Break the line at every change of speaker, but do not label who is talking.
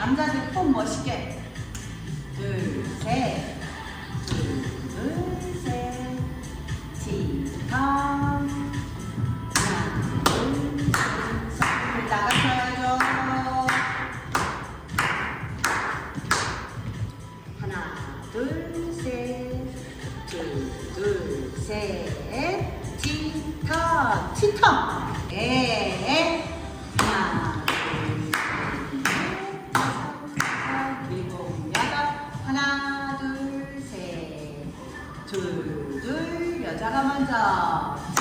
남자들 폼 멋있게. 둘셋. 둘셋. 지금 하나 둘셋. 나가셔야죠 둘, 둘, 셋, 치터 치터 예. 둘, 둘. 여자가 먼저.